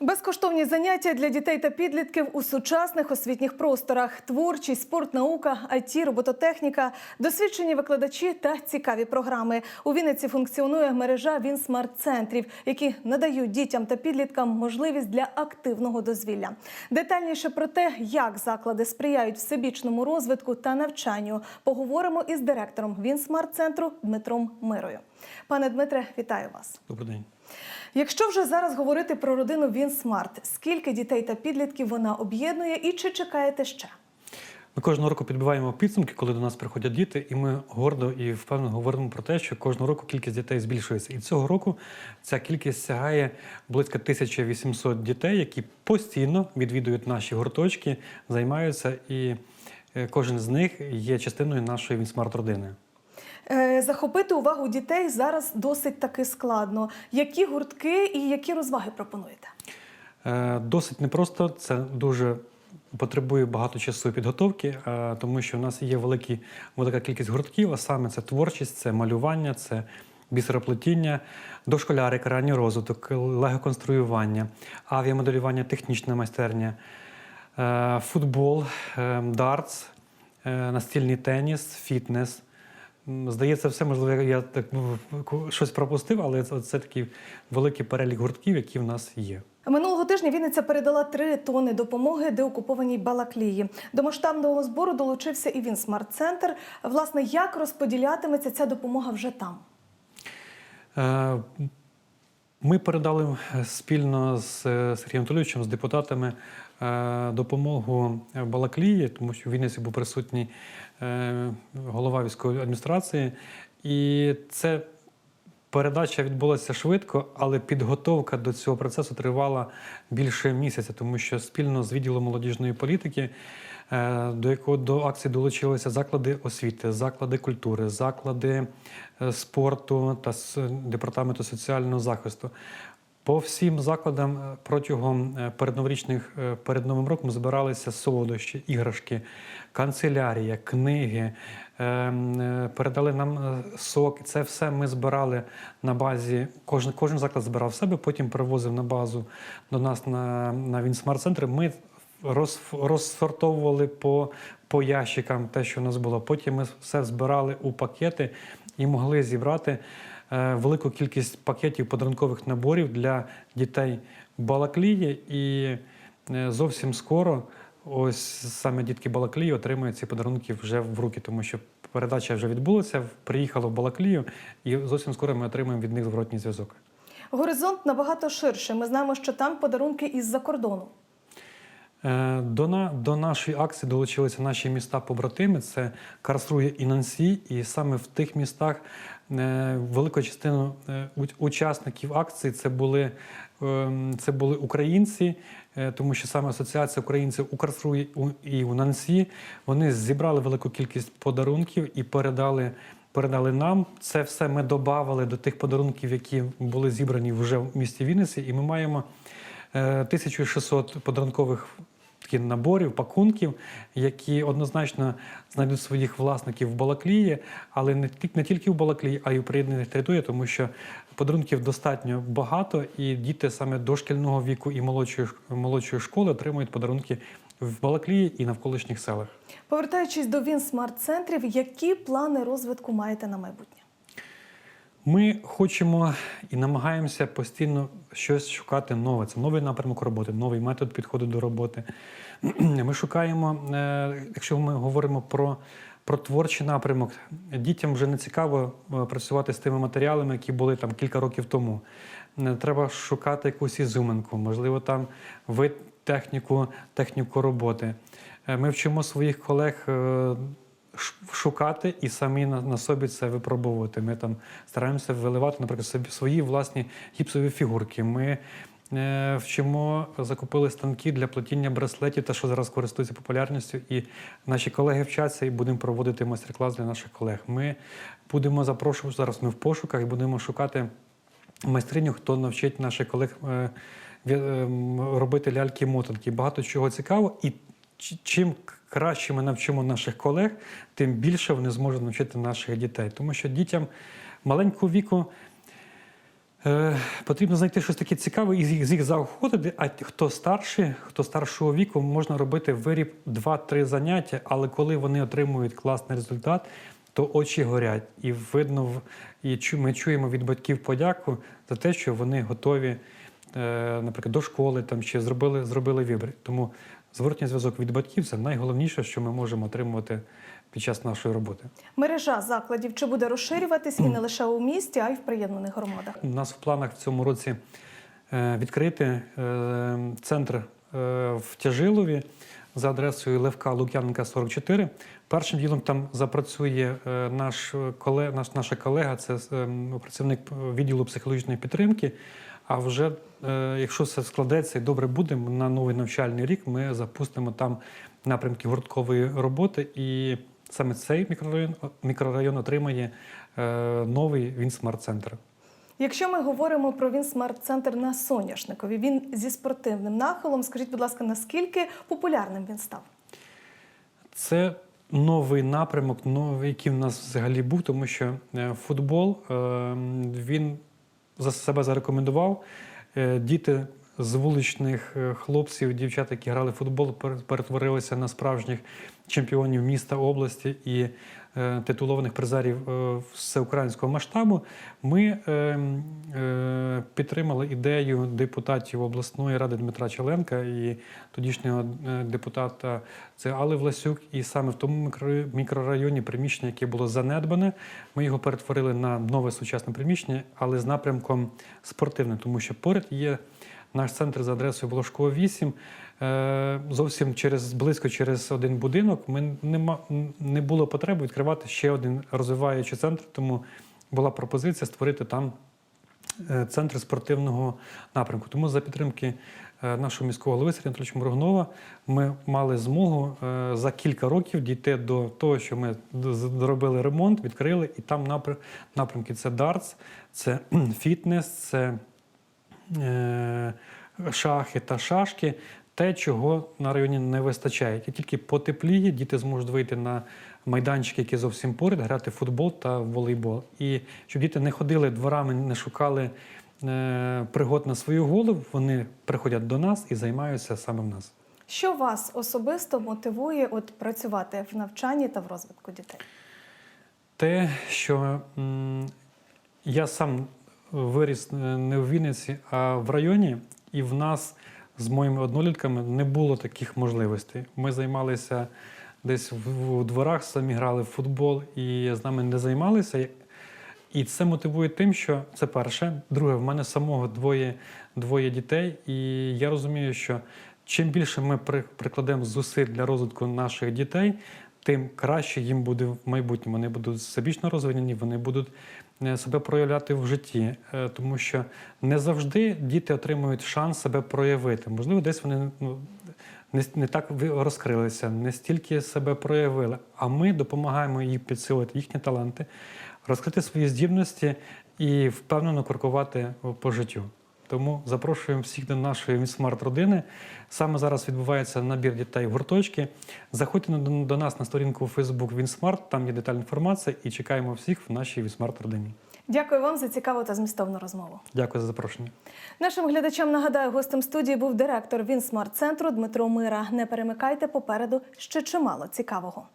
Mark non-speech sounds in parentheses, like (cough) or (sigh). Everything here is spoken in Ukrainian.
Безкоштовні заняття для дітей та підлітків у сучасних освітніх просторах: творчість, спорт, наука, IT, робототехніка, досвідчені викладачі та цікаві програми. У Вінниці функціонує мережа Вінсмарт-центрів, які надають дітям та підліткам можливість для активного дозвілля. Детальніше про те, як заклади сприяють всебічному розвитку та навчанню, поговоримо із директором Вінсмарт-центру Дмитром Мирою. Пане Дмитре, вітаю вас. Добрий день. Якщо вже зараз говорити про родину Вінсмарт, скільки дітей та підлітків вона об'єднує і чи чекаєте ще? Ми кожного року підбиваємо підсумки, коли до нас приходять діти, і ми гордо і впевнено говоримо про те, що кожного року кількість дітей збільшується. І цього року ця кількість сягає близько 1800 дітей, які постійно відвідують наші гурточки, займаються, і е, кожен з них є частиною нашої Вінсмарт-родини. Е, Захопити увагу дітей зараз досить таки складно. Які гуртки і які розваги пропонуєте? Е, Досить непросто, це дуже потребує багато часу і підготовки, е, тому що в нас є великі, велика кількість гуртків, а саме це творчість, це малювання, це бісероплетіння, дошколярика, ранній розвиток, лего-конструювання, авіамоделювання, технічна майстерня, футбол, дартс, настільний теніс, фітнес. Здається, все можливо, я так ну, щось пропустив, але це, це такий великий перелік гуртків, які в нас є. Минулого тижня Вінниця передала три тони допомоги деокупованій Балаклії. До масштабного збору долучився і Вінсмарт-центр. Власне, як розподілятиметься ця допомога вже там? Е, Ми передали е, спільно з е, Сергієм Анатолійовичем, з депутатами допомогу Балаклії, тому що в Вінниці був присутній е, голова військової адміністрації. І це передача відбулася швидко, але підготовка до цього процесу тривала більше місяця, тому що спільно з відділом молодіжної політики, е, до якого до акції долучилися заклади освіти, заклади культури, заклади е, спорту та департаменту соціального захисту. По всім закладам е, протягом е, передноворічних е, перед новим роком збиралися солодощі, іграшки, канцелярія, книги. е, м, е, Передали нам сок. Це все ми збирали на базі. Кожен, кожен заклад збирав себе, потім привозив на базу до нас на, на Вінсмарт-центр. Ми роз, розсортовували по, по ящикам те, що у нас було. Потім ми все збирали у пакети і могли зібрати велику кількість пакетів подарункових наборів для дітей Балаклії. І е, зовсім скоро ось саме дітки Балаклії отримають ці подарунки вже в руки, тому що передача вже відбулася, приїхала в Балаклію, і зовсім скоро ми отримаємо від них зворотній зв'язок. Горизонт набагато ширше. Ми знаємо, що там подарунки із-за кордону. Е, До, на, до нашої акції долучилися наші міста-побратими. Це Карсрує і Нансі. І саме в тих містах е, велику частину е, учасників акції це були, е, це були українці, тому що саме Асоціація українців у Карсруї і у Нансі вони зібрали велику кількість подарунків і передали. Передали нам це все. Ми додавали до тих подарунків, які були зібрані вже в місті Вінниці, і ми маємо 1600 подарункових таких наборів, пакунків, які однозначно знайдуть своїх власників в Балаклії, але не тільки в Балаклії, а й у приєднаних територіях, тому що подарунків достатньо багато, і діти саме дошкільного віку і молодшої, молодшої школи отримують подарунки в Балаклії і навколишніх селах. Повертаючись до Вінсмарт-центрів, які плани розвитку маєте на майбутнє? Ми хочемо і намагаємося постійно щось шукати нове. Це новий напрямок роботи, новий метод підходу до роботи. (clears throat) Ми шукаємо, е, якщо ми говоримо про, про творчий напрямок, дітям вже не цікаво е, працювати з тими матеріалами, які були там кілька років тому. Треба шукати якусь ізюминку, можливо, там вид техніку, техніку роботи. Е, Ми вчимо своїх колег. Шукати і самі на, на собі це випробовувати. Ми там стараємося виливати, наприклад, собі свої власні гіпсові фігурки. Ми е, вчимо, закупили станки для плетіння браслетів, те, що зараз користується популярністю, і наші колеги вчаться і будемо проводити майстер-клас для наших колег. Ми будемо запрошувати зараз. Ми в пошуках і будемо шукати майстриню, хто навчить наших колег е, ем, робити ляльки-мотанки. Багато чого цікаво. І чим краще ми навчимо наших колег, тим більше вони зможуть навчити наших дітей. Тому що дітям маленького віку Е, потрібно знайти щось таке цікаве і з їх, заохотити. А хто старший, хто старшого віку, можна робити виріб 2-3 заняття, але коли вони отримують класний результат, то очі горять. І видно, і ми чуємо від батьків подяку за те, що вони готові, наприклад, до школи там чи зробили, зробили вибір. Тому зворотній зв'язок від батьків це найголовніше, що ми можемо отримувати під час нашої роботи. Мережа закладів чи буде розширюватись і не лише у місті, а й в приєднаних громадах. У нас в планах в цьому році е, відкрити е, центр е, в Тяжилові за адресою Левка Лук'яненка 44. Першим ділом там запрацює е, наш колег, наш, наша колега, це е, працівник відділу психологічної підтримки. А вже е, якщо все складеться і добре буде, на новий навчальний рік ми запустимо там напрямки гурткової роботи. І саме цей мікрорайон, мікрорайон отримає е, новий він смарт-центр. Якщо ми говоримо про він смарт-центр на Соняшникові, він зі спортивним нахилом. Скажіть, будь ласка, наскільки популярним він став? Це новий напрямок, новий, який в нас взагалі був, тому що е, футбол е, він за себе зарекомендував. Е, Діти з вуличних е, хлопців, дівчат, які грали в футбол, пер- перетворилися на справжніх чемпіонів міста, області і е, титулованих призерів е, всеукраїнського масштабу. Ми е, е, підтримали ідею депутатів обласної ради Дмитра Челенка і тодішнього е, депутата це Алли Власюк. І саме в тому мікро- мікрорайоні приміщення, яке було занедбане, ми його перетворили на нове сучасне приміщення, але з напрямком спортивним, тому що поряд є наш центр за адресою Волошкова 8. Е, Зовсім через близько через один будинок. Ми нема, не було потреби відкривати ще один розвиваючий центр, тому була пропозиція створити там е, центр спортивного напрямку. Тому за підтримки е, нашого міського голови Сергія Анатолійовича Моргунова ми мали змогу за кілька років дійти до того, що ми зробили ремонт, відкрили, і там напрямки це дартс, це (clears throat) фітнес, це шахи та шашки. Те, чого на районі не вистачає. І тільки потепліє, діти зможуть вийти на майданчики, які зовсім поряд, грати в футбол та в волейбол. І щоб діти не ходили дворами, не шукали е, пригод на свою голову, вони приходять до нас і займаються саме в нас. Що вас особисто мотивує от працювати в навчанні та в розвитку дітей? Те, що м, я сам виріс е, не в Вінниці, а в районі, і в нас з моїми однолітками не було таких можливостей. Ми займалися десь в, дворах, самі грали в футбол і з нами не займалися. І це мотивує тим, що це перше. Друге, в мене самого двоє, двоє дітей, і я розумію, що чим більше ми прикладемо зусиль для розвитку наших дітей, тим краще їм буде в майбутньому. Вони будуть всебічно розвинені, вони будуть себе проявляти в житті, Е, тому що не завжди діти отримують шанс себе проявити. Можливо, десь вони ну, не, не так розкрилися, не стільки себе проявили. А ми допомагаємо їм підсилити їхні таланти, розкрити свої здібності і впевнено крокувати по життю. Тому запрошуємо всіх до нашої смарт-родини. Саме зараз відбувається набір дітей в гурточки. Заходьте до, нас на сторінку у Facebook Вінсмарт, там є детальна інформація, і чекаємо всіх в нашій Вінсмарт-родині. Дякую вам за цікаву та змістовну розмову. Дякую за запрошення. Нашим глядачам нагадаю, гостем студії був директор Вінсмарт центру Дмитро Мира. Не перемикайте попереду ще чимало цікавого.